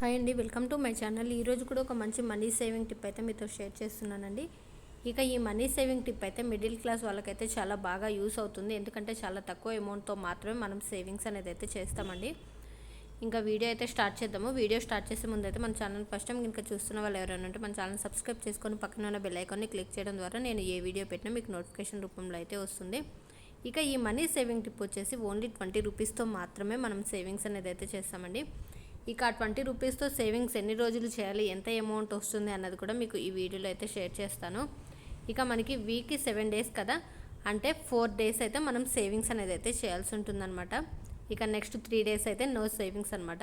Hi అండి welcome to my channel. ఈరోజు కూడా ఒక మంచి మనీ సేవింగ్ టిప్ అయితే మీతో షేర్ చేస్తున్నానండి. ఇక ఈ మనీ సేవింగ్ టిప్ అయితే మిడిల్ క్లాస్ వాళ్ళకైతే చాలా బాగా యూస్ అవుతుంది. ఎందుకంటే చాలా తక్కువ అమౌంట్తో మాత్రమే మనం సేవింగ్స్ అనేది అయితే చేస్తామండి. ఇంకా వీడియో అయితే స్టార్ట్ చేద్దాము. వీడియో స్టార్ట్ చేసే ముందు అయితే మన ఛానల్ ఫస్ట్ టైం ఇంకా చూస్తున్న వాళ్ళు ఎవరైనా ఉంటే మన ఛానల్ సబ్స్క్రైబ్ చేసుకొని పక్కన ఉన్న బెల్ ఐకాన్ని క్లిక్ చేయడం ద్వారా నేను ఏ వీడియో పెట్టినా మీకు నోటిఫికేషన్ రూపంలో అయితే వస్తుంది. ఇక ఈ మనీ సేవింగ్ టిప్ వచ్చేసి ఓన్లీ ట్వంటీ రూపీస్తో మాత్రమే మనం సేవింగ్స్ అనేది అయితే చేస్తామండి. ఇక ట్వంటీ రూపీస్తో సేవింగ్స్ ఎన్ని రోజులు చేయాలి? ఎంత అమౌంట్ వస్తుంది? అన్నది కూడా మీకు ఈ వీడియోలో అయితే షేర్ చేస్తాను. ఇక మనకి వీక్కి సెవెన్ డేస్ కదా? అంటే ఫోర్ డేస్ అయితే మనం సేవింగ్స్ అనేది అయితే చేయాల్సి ఉంటుందన్నమాట. ఇక నెక్స్ట్ త్రీ డేస్ అయితే నో సేవింగ్స్ అనమాట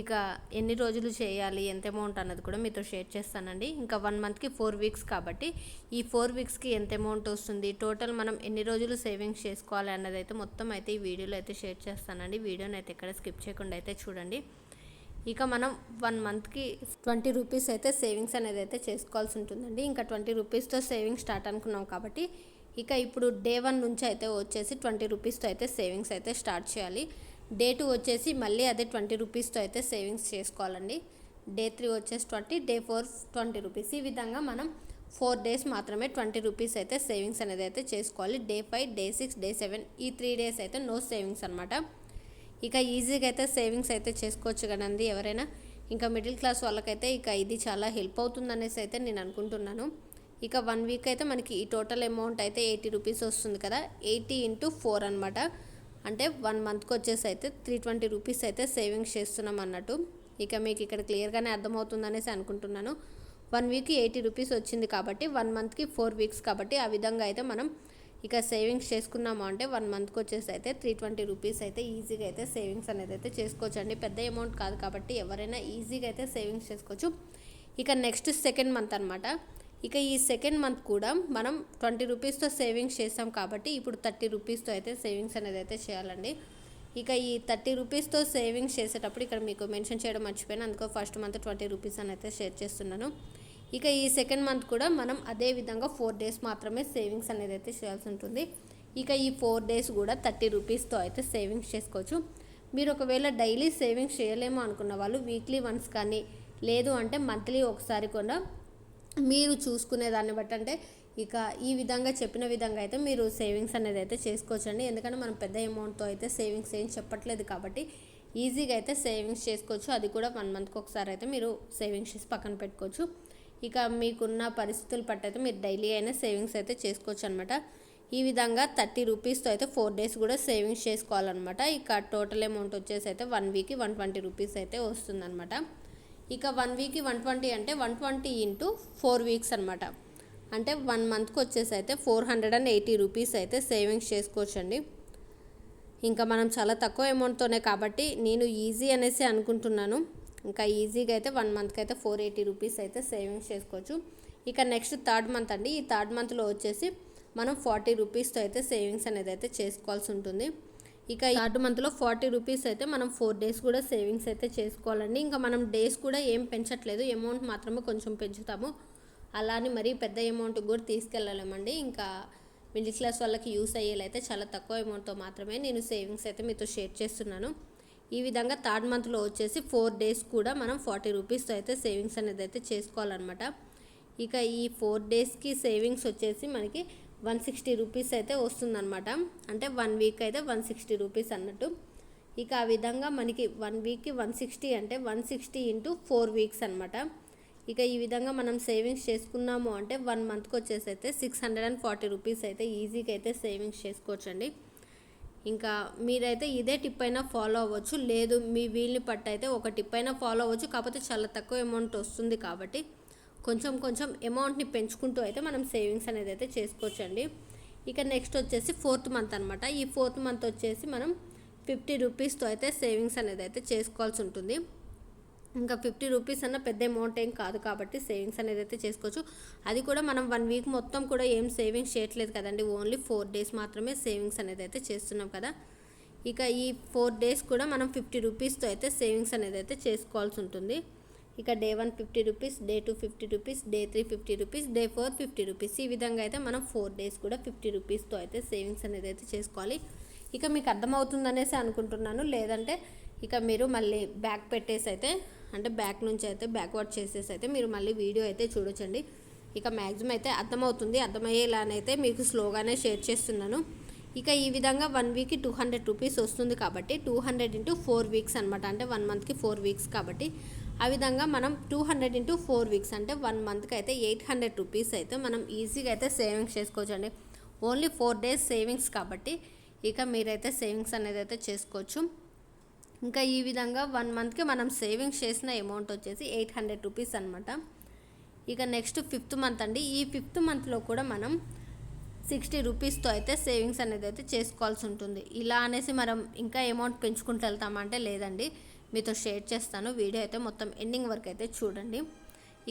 ఇక ఎన్ని రోజులు చేయాలి? ఎంత అమౌంట్ అన్నది కూడా మీతో షేర్ చేస్తానండి. ఇంకా వన్ మంత్కి ఫోర్ వీక్స్ కాబట్టి ఈ ఫోర్ వీక్స్కి ఎంత అమౌంట్ వస్తుంది? టోటల్ మనం ఎన్ని రోజులు సేవింగ్స్ చేసుకోవాలి? అన్నది అయితే మొత్తం అయితే ఈ వీడియోలో అయితే షేర్ చేస్తానండి. వీడియోని అయితే ఎక్కడ స్కిప్ చేయకుండా అయితే చూడండి. ఇక మనం వన్ మంత్కి ట్వంటీ రూపీస్ అయితే సేవింగ్స్ అనేది అయితే చేసుకోవాల్సి ఉంటుందండి. ఇంకా ట్వంటీ రూపీస్తో సేవింగ్స్ స్టార్ట్ అనుకున్నాం కాబట్టి ఇక ఇప్పుడు డే వన్ నుంచి అయితే వచ్చేసి ట్వంటీ రూపీస్తో అయితే సేవింగ్స్ అయితే స్టార్ట్ చేయాలి. డే టూ వచ్చేసి మళ్ళీ అదే ట్వంటీ రూపీస్తో అయితే సేవింగ్స్ చేసుకోవాలండి. డే త్రీ వచ్చేసి twenty day four twenty rupees ఈ విధంగా మనం ఫోర్ డేస్ మాత్రమే ట్వంటీ రూపీస్ అయితే సేవింగ్స్ అనేది అయితే చేసుకోవాలి. Day five day six day seven ఈ త్రీ డేస్ అయితే నో సేవింగ్స్ అనమాట ఇక ఈజీగా అయితే సేవింగ్స్ అయితే చేసుకోవచ్చు కదండి ఎవరైనా. ఇంకా మిడిల్ క్లాస్ వాళ్ళకైతే ఇక ఇది చాలా హెల్ప్ అవుతుంది అనేసి అయితే నేను అనుకుంటున్నాను. ఇక వన్ వీక్ అయితే మనకి ఈ టోటల్ అమౌంట్ అయితే ఎయిటీ రూపీస్ వస్తుంది కదా. ఎయిటీ ఇంటూ ఫోర్ అనమాట అంటే వన్ మంత్కి వచ్చేసి అయితే త్రీ ట్వంటీ రూపీస్ అయితే సేవింగ్స్ చేస్తున్నాం అన్నట్టు. ఇక మీకు ఇక్కడ క్లియర్గానే అర్థమవుతుంది అనేసి అనుకుంటున్నాను. వన్ వీక్ ఎయిటీ రూపీస్ వచ్చింది కాబట్టి వన్ మంత్కి ఫోర్ వీక్స్ కాబట్టి ఆ విధంగా అయితే మనం ఇక సేవింగ్స్ చేసుకున్నాము అంటే వన్ మంత్కి వచ్చేసి అయితే త్రీ ట్వంటీ రూపీస్ అయితే ఈజీగా అయితే సేవింగ్స్ అనేది అయితే చేసుకోవచ్చు అండి. పెద్ద అమౌంట్ కాదు కాబట్టి ఎవరైనా ఈజీగా అయితే సేవింగ్స్ చేసుకోవచ్చు. ఇక నెక్స్ట్ సెకండ్ మంత్ అనమాట ఇక ఈ సెకండ్ మంత్ కూడా మనం ట్వంటీ రూపీస్తో సేవింగ్స్ చేస్తాం కాబట్టి ఇప్పుడు థర్టీ రూపీస్తో అయితే సేవింగ్స్ అనేది అయితే చేయాలండి. ఇక ఈ థర్టీ రూపీస్తో సేవింగ్స్ చేసేటప్పుడు ఇక్కడ మీకు మెన్షన్ చేయడం మర్చిపోయాను. అందుకో ఫస్ట్ మంత్ ట్వంటీ రూపీస్ అని అయితే షేర్ చేస్తున్నాను. ఇక ఈ సెకండ్ మంత్ కూడా మనం అదే విధంగా ఫోర్ డేస్ మాత్రమే సేవింగ్స్ అనేది అయితే చేయాల్సి ఉంటుంది. ఇక ఈ ఫోర్ డేస్ కూడా థర్టీ రూపీస్తో అయితే సేవింగ్స్ చేసుకోవచ్చు. మీరు ఒకవేళ డైలీ సేవింగ్స్ చేయలేము అనుకున్న వాళ్ళు వీక్లీ వన్స్ కానీ లేదు అంటే మంత్లీ ఒకసారి కూడా మీరు చూసుకునే దాన్ని బట్టి అంటే ఇక ఈ విధంగా చెప్పిన విధంగా అయితే మీరు సేవింగ్స్ అనేది అయితే చేసుకోవచ్చండి. ఎందుకంటే మనం పెద్ద అమౌంట్తో అయితే సేవింగ్స్ ఏం చెప్పట్లేదు కాబట్టి ఈజీగా అయితే సేవింగ్స్ చేసుకోవచ్చు. అది కూడా వన్ మంత్కి ఒకసారి అయితే మీరు సేవింగ్స్ చేసి పక్కన పెట్టుకోవచ్చు. ఇక మీకున్న పరిస్థితులు పట్టయితే మీరు డైలీ అయినా సేవింగ్స్ అయితే చేసుకోవచ్చు అనమాట ఈ విధంగా థర్టీ రూపీస్తో అయితే ఫోర్ డేస్ కూడా సేవింగ్స్ చేసుకోవాలన్నమాట ఇక టోటల్ అమౌంట్ వచ్చేసి అయితే వన్ వీక్కి వన్ ట్వంటీ రూపీస్ అయితే వస్తుందన్నమాట ఇక వన్ వీక్కి వన్ ట్వంటీ అంటే one twenty into four weeks అనమాట. అంటే వన్ మంత్కి వచ్చేసి అయితే four hundred and eighty rupees అయితే సేవింగ్స్ చేసుకోవచ్చండి. ఇంకా మనం చాలా తక్కువ అమౌంట్తోనే కాబట్టి నేను ఈజీ అనేసి అనుకుంటున్నాను. ఇంకా ఈజీగా అయితే వన్ మంత్కి అయితే ఫోర్ ఎయిటీ రూపీస్ అయితే సేవింగ్స్ చేసుకోవచ్చు. ఇక నెక్స్ట్ థర్డ్ మంత్ అండి. ఈ థర్డ్ మంత్లో వచ్చేసి మనం ఫార్టీ రూపీస్తో అయితే సేవింగ్స్ అనేది అయితే చేసుకోవాల్సి ఉంటుంది. ఇక థర్డ్ మంత్లో ఫార్టీ రూపీస్ అయితే మనం ఫోర్ డేస్ కూడా సేవింగ్స్ అయితే చేసుకోవాలండి. ఇంకా మనం డేస్ కూడా ఏం పెంచట్లేదు. అమౌంట్ మాత్రమే కొంచెం పెంచుతాము. అలానే మరీ పెద్ద అమౌంట్ కూడా తీసుకెళ్ళలేమండి. ఇంకా మిడిల్ క్లాస్ వాళ్ళకి యూస్ అయ్యేలా అయితే చాలా తక్కువ అమౌంట్తో మాత్రమే నేను సేవింగ్స్ అయితే మీతో షేర్ చేస్తున్నాను. ఈ విధంగా థర్డ్ మంత్లో వచ్చేసి ఫోర్ డేస్ కూడా మనం ఫార్టీ రూపీస్తో అయితే సేవింగ్స్ అనేది అయితే చేసుకోవాలన్నమాట. ఇక ఈ ఫోర్ డేస్కి సేవింగ్స్ వచ్చేసి మనకి వన్ సిక్స్టీ రూపీస్ అయితే వస్తుందన్నమాట. అంటే వన్ వీక్ అయితే వన్ సిక్స్టీ రూపీస్ అన్నట్టు. ఇక ఆ విధంగా మనకి వన్ వీక్కి వన్ సిక్స్టీ అంటే one sixty into four weeks అనమాట ఇక ఈ విధంగా మనం సేవింగ్స్ చేసుకున్నాము అంటే వన్ మంత్కి వచ్చేసి అయితే six hundred and forty rupees అయితే ఈజీగా అయితే సేవింగ్స్ చేసుకోవచ్చండి. ఇంకా మీరైతే ఇదే టిప్ అయినా ఫాలో అవ్వచ్చు. లేదు మీ వీల్ని పట్టు అయితే ఒక టిప్ అయినా ఫాలో అవ్వచ్చు. కాకపోతే చాలా తక్కువ అమౌంట్ వస్తుంది కాబట్టి కొంచెం కొంచెం అమౌంట్ని పెంచుకుంటూ అయితే మనం సేవింగ్స్ అనేది అయితే చేసుకోవచ్చండి. ఇక నెక్స్ట్ వచ్చేసి ఫోర్త్ మంత్ అనమాట ఈ ఫోర్త్ మంత్ వచ్చేసి మనం ఫిఫ్టీ రూపీస్తో అయితే సేవింగ్స్ అనేది అయితే చేసుకోవాల్సి ఉంటుంది. ఇంకా ఫిఫ్టీ రూపీస్ అన్న పెద్ద అమౌంట్ ఏం కాదు కాబట్టి సేవింగ్స్ అనేది అయితే చేసుకోవచ్చు. అది కూడా మనం వన్ వీక్ మొత్తం కూడా ఏం సేవింగ్స్ చేయట్లేదు కదండి. ఓన్లీ ఫోర్ డేస్ మాత్రమే సేవింగ్స్ అనేది అయితే చేస్తున్నాం కదా. ఇక ఈ ఫోర్ డేస్ కూడా మనం ఫిఫ్టీ రూపీస్తో అయితే సేవింగ్స్ అనేది అయితే చేసుకోవాల్సి ఉంటుంది. ఇక day one fifty rupees day two fifty rupees day three fifty rupees day four fifty rupees ఈ విధంగా అయితే మనం ఫోర్ డేస్ కూడా ఫిఫ్టీ రూపీస్తో అయితే సేవింగ్స్ అనేది అయితే చేసుకోవాలి. ఇక మీకు అర్థమవుతుందనేసి అనుకుంటున్నాను. లేదంటే ఇక మీరు మళ్ళీ బ్యాక్ పెట్టేసి అయితే అంటే బ్యాక్ నుంచి అయితే బ్యాక్వర్డ్ చేసేసి అయితే మీరు మళ్ళీ వీడియో అయితే చూడొచ్చండి. ఇక మ్యాక్సిమం అయితే అర్థమవుతుంది. అర్థమయ్యేలానైతే మీకు స్లోగానే షేర్ చేస్తున్నాను. ఇక ఈ విధంగా వన్ వీక్కి టూ హండ్రెడ్ రూపీస్ వస్తుంది కాబట్టి two hundred into four weeks అనమాట అంటే వన్ మంత్కి ఫోర్ వీక్స్ కాబట్టి ఆ విధంగా మనం two hundred into four weeks అంటే వన్ మంత్కి అయితే ఎయిట్ హండ్రెడ్ రూపీస్ అయితే మనం ఈజీగా అయితే సేవింగ్స్ చేసుకోవచ్చండి. ఓన్లీ ఫోర్ డేస్ సేవింగ్స్ కాబట్టి ఇక మీరైతే సేవింగ్స్ అనేది అయితే చేసుకోవచ్చు. ఇంకా ఈ విధంగా వన్ మంత్కి మనం సేవింగ్స్ చేసిన అమౌంట్ వచ్చేసి ఎయిట్ హండ్రెడ్ రూపీస్ అనమాట ఇక నెక్స్ట్ ఫిఫ్త్ మంత్ అండి. ఈ ఫిఫ్త్ మంత్లో కూడా మనం సిక్స్టీ రూపీస్తో అయితే సేవింగ్స్ అనేది అయితే చేసుకోవాల్సి ఉంటుంది. ఇలా అనేసి మనం ఇంకా అమౌంట్ పెంచుకుంటూ వెళ్తామంటే లేదండి. మీతో షేర్ చేస్తాను. వీడియో అయితే మొత్తం ఎండింగ్ వరకు అయితే చూడండి.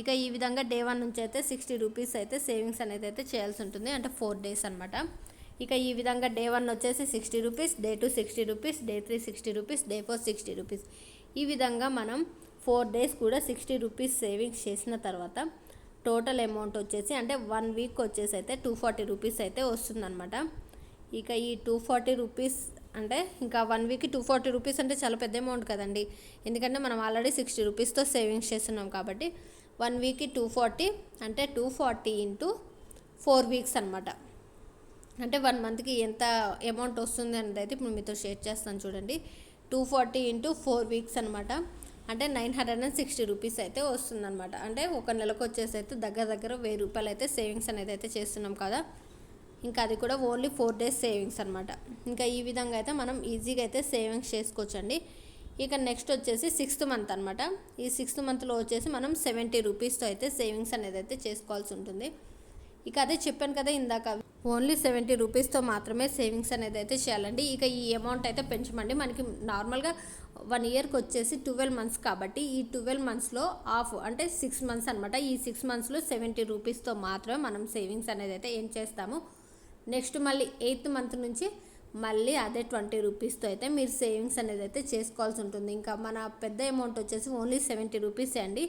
ఇక ఈ విధంగా డే వన్ నుంచి అయితే సిక్స్టీ రూపీస్ అయితే సేవింగ్స్ అనేది అయితే చేయాల్సి ఉంటుంది. అంటే ఫోర్ డేస్ అనమాట ఇక ఈ విధంగా డే వన్ వచ్చేసి sixty rupees day two sixty rupees day three sixty rupees day four sixty rupees. ఈ విధంగా మనం ఫోర్ డేస్ కూడా సిక్స్టీ రూపీస్ సేవింగ్స్ చేసిన తర్వాత టోటల్ అమౌంట్ వచ్చేసి అంటే వన్ వీక్ వచ్చేసి అయితే టూ ఫార్టీ రూపీస్ అయితే వస్తుందన్నమాట. ఇక ఈ టూ ఫార్టీ రూపీస్ అంటే ఇంకా వన్ వీక్కి టూ ఫార్టీ రూపీస్ అంటే చాలా పెద్ద అమౌంట్ కదండి. ఎందుకంటే మనం ఆల్రెడీ సిక్స్టీ రూపీస్తో సేవింగ్స్ చేస్తున్నాం కాబట్టి వన్ వీక్కి టూ ఫార్టీ అంటే two forty into four weeks అనమాట అంటే వన్ మంత్కి ఎంత అమౌంట్ వస్తుంది అనేది అయితే ఇప్పుడు మీతో షేర్ చేస్తాను చూడండి. Two forty into four weeks అనమాట అంటే nine hundred and sixty rupees అయితే వస్తుందన్నమాట. అంటే ఒక నెలకు వచ్చేసి అయితే దగ్గర దగ్గర వెయ్యి రూపాయలు అయితే సేవింగ్స్ అనేది అయితే చేస్తున్నాం కదా. ఇంకా అది కూడా ఓన్లీ ఫోర్ డేస్ సేవింగ్స్ అనమాట ఇంకా ఈ విధంగా అయితే మనం ఈజీగా అయితే సేవింగ్స్ చేసుకోవచ్చండి. ఇక నెక్స్ట్ వచ్చేసి సిక్స్త్ మంత్ అనమాట ఈ సిక్స్త్ మంత్లో వచ్చేసి మనం సెవెంటీ రూపీస్తో అయితే సేవింగ్స్ అనేది అయితే చేసుకోవాల్సి ఉంటుంది. ఇక అదే చెప్పాను కదా ఇందాక ఓన్లీ సెవెంటీ రూపీస్తో మాత్రమే సేవింగ్స్ అనేది అయితే చేయాలండి. ఇక ఈ అమౌంట్ అయితే పెంచమండి. మనకి నార్మల్గా వన్ ఇయర్కి వచ్చేసి ట్వెల్వ్ మంత్స్ కాబట్టి ఈ ట్వెల్వ్ మంత్స్లో ఆఫ్ అంటే సిక్స్ మంత్స్ అనమాట ఈ సిక్స్ మంత్స్లో సెవెంటీ రూపీస్తో మాత్రమే మనం సేవింగ్స్ అనేది అయితే ఏం చేస్తాము? నెక్స్ట్ మళ్ళీ ఎయిత్ మంత్ నుంచి మళ్ళీ అదే ట్వంటీ రూపీస్తో అయితే మీరు సేవింగ్స్ అనేది అయితే చేసుకోవాల్సి ఉంటుంది. ఇంకా మన పెద్ద అమౌంట్ వచ్చేసి ఓన్లీ సెవెంటీ రూపీస్ అండి.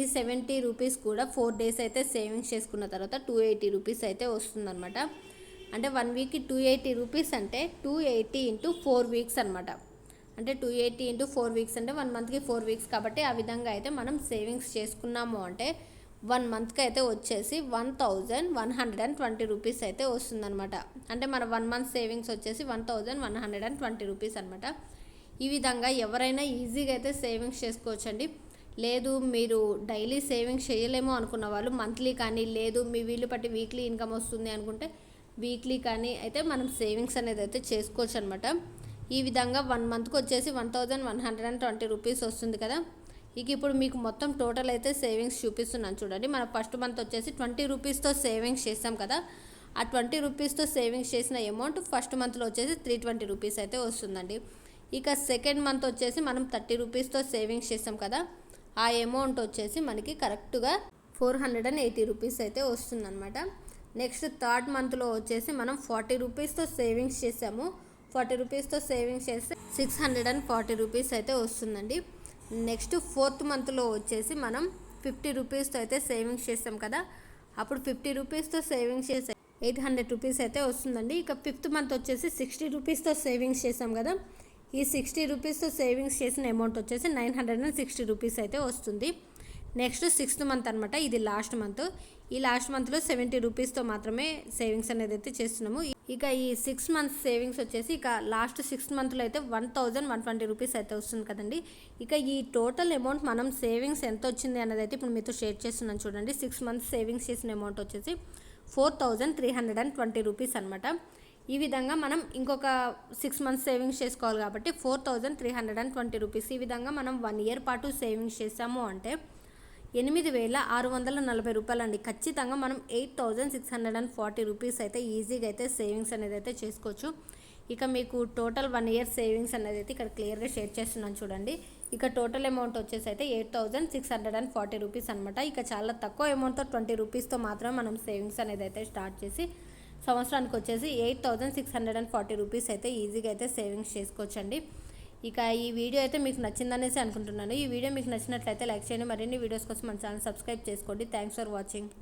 ఈ సెవెంటీ రూపీస్ కూడా ఫోర్ డేస్ అయితే సేవింగ్స్ చేసుకున్న తర్వాత టూ ఎయిటీ రూపీస్ అయితే వస్తుందన్నమాట. అంటే వన్ వీక్కి టూ ఎయిటీ రూపీస్ అంటే two eighty into four weeks అనమాట అంటే two eighty into four weeks అంటే వన్ మంత్కి ఫోర్ వీక్స్ కాబట్టి ఆ విధంగా అయితే మనం సేవింగ్స్ చేసుకున్నాము అంటే వన్ మంత్కి అయితే వచ్చేసి one thousand one hundred and twenty rupees అయితే వస్తుందన్నమాట. అంటే మన వన్ మంత్ సేవింగ్స్ వచ్చేసి one thousand one hundred and twenty rupees అనమాట ఈ విధంగా ఎవరైనా ఈజీగా అయితే సేవింగ్స్ చేసుకోవచ్చండి. లేదు మీరు డైలీ సేవింగ్స్ చేయలేమో అనుకున్న వాళ్ళు మంత్లీ కానీ లేదు మీ వీలు పట్టి వీక్లీ ఇన్కమ్ వస్తుంది అనుకుంటే వీక్లీ కానీ అయితే మనం సేవింగ్స్ అనేది అయితే చేసుకోవచ్చు అనమాట ఈ విధంగా వన్ మంత్కి వచ్చేసి one thousand one hundred and twenty rupees వస్తుంది కదా. ఇక ఇప్పుడు మీకు మొత్తం టోటల్ అయితే సేవింగ్స్ చూపిస్తున్నాను చూడండి. మనం ఫస్ట్ మంత్ వచ్చేసి ట్వంటీ రూపీస్తో సేవింగ్స్ చేస్తాం కదా. ఆ ట్వంటీ రూపీస్తో సేవింగ్స్ చేసిన అమౌంట్ ఫస్ట్ మంత్లో వచ్చేసి త్రీ ట్వంటీ రూపీస్ అయితే వస్తుందండి. ఇక సెకండ్ మంత్ వచ్చేసి మనం థర్టీ రూపీస్తో సేవింగ్స్ చేస్తాం కదా. ఆ అమౌంట్ వచ్చేసి మనకి కరెక్ట్గా four hundred and eighty rupees అయితే వస్తుందన్నమాట. నెక్స్ట్ థర్డ్ మంత్లో వచ్చేసి మనం ఫార్టీ రూపీస్తో సేవింగ్స్ చేసాము. ఫార్టీ రూపీస్తో సేవింగ్స్ చేస్తే six hundred and forty rupees అయితే వస్తుందండి. నెక్స్ట్ ఫోర్త్ మంత్లో వచ్చేసి మనం ఫిఫ్టీ రూపీస్తో అయితే సేవింగ్స్ చేసాం కదా. అప్పుడు ఫిఫ్టీ రూపీస్తో సేవింగ్స్ చేసే ఎయిట్ హండ్రెడ్ రూపీస్ అయితే వస్తుందండి. ఇక ఫిఫ్త్ మంత్ వచ్చేసి సిక్స్టీ రూపీస్తో సేవింగ్స్ చేసాం కదా. ఈ సిక్స్టీ రూపీస్తో సేవింగ్స్ చేసిన అమౌంట్ వచ్చేసి nine hundred and sixty rupees అయితే వస్తుంది. నెక్స్ట్ సిక్స్త్ మంత్ అనమాట ఇది లాస్ట్ మంత్. ఈ లాస్ట్ మంత్లో సెవెంటీ రూపీస్తో మాత్రమే సేవింగ్స్ అనేది అయితే చేస్తున్నాము. ఇక ఈ సిక్స్ మంత్స్ సేవింగ్స్ వచ్చేసి ఇక లాస్ట్ సిక్స్ మంత్లో అయితే one thousand one twenty rupees అయితే వస్తుంది కదండి. ఇక ఈ టోటల్ అమౌంట్ మనం సేవింగ్స్ ఎంత వచ్చింది అనేది అయితే ఇప్పుడు మీతో షేర్ చేస్తున్నాను చూడండి. సిక్స్ మంత్స్ సేవింగ్స్ చేసిన అమౌంట్ వచ్చేసి four thousand three hundred and twenty rupees అనమాట ఈ విధంగా మనం ఇంకొక సిక్స్ మంత్స్ సేవింగ్స్ చేసుకోవాలి కాబట్టి four thousand three hundred and twenty rupees ఈ విధంగా మనం వన్ ఇయర్ పాటు సేవింగ్స్ చేసాము అంటే ఎనిమిది వేల ఆరు వందల నలభై రూపాయలు అండి ఖచ్చితంగా మనం eight thousand six hundred and forty rupees అయితే ఈజీగా అయితే సేవింగ్స్ అనేది అయితే చేసుకోవచ్చు. ఇక మీకు టోటల్ వన్ ఇయర్ సేవింగ్స్ అనేది అయితే ఇక్కడ క్లియర్గా షేర్ చేస్తున్నాను చూడండి. ఇక టోటల్ అమౌంట్ వచ్చేసి అయితే eight thousand six hundred and forty rupees అనమాట ఇక చాలా తక్కువ అమౌంట్తో ట్వంటీ రూపీస్తో మాత్రమే మనం సేవింగ్స్ అనేది అయితే స్టార్ట్ చేసి సంవత్సరానికి వచ్చేసి eight thousand six hundred and forty rupees అయితే ఈజీగా అయితే సేవింగ్స్ చేసుకోవచ్చండి. ఇక ఈ వీడియో అయితే మీకు నచ్చిందనేసి అనుకుంటున్నాను. ఈ వీడియో మీకు నచ్చినట్లయితే లైక్ చేయండి. మరిన్ని వీడియోస్ కోసం మన ఛానల్ సబ్స్క్రైబ్ చేసుకోండి. Thanks for watching.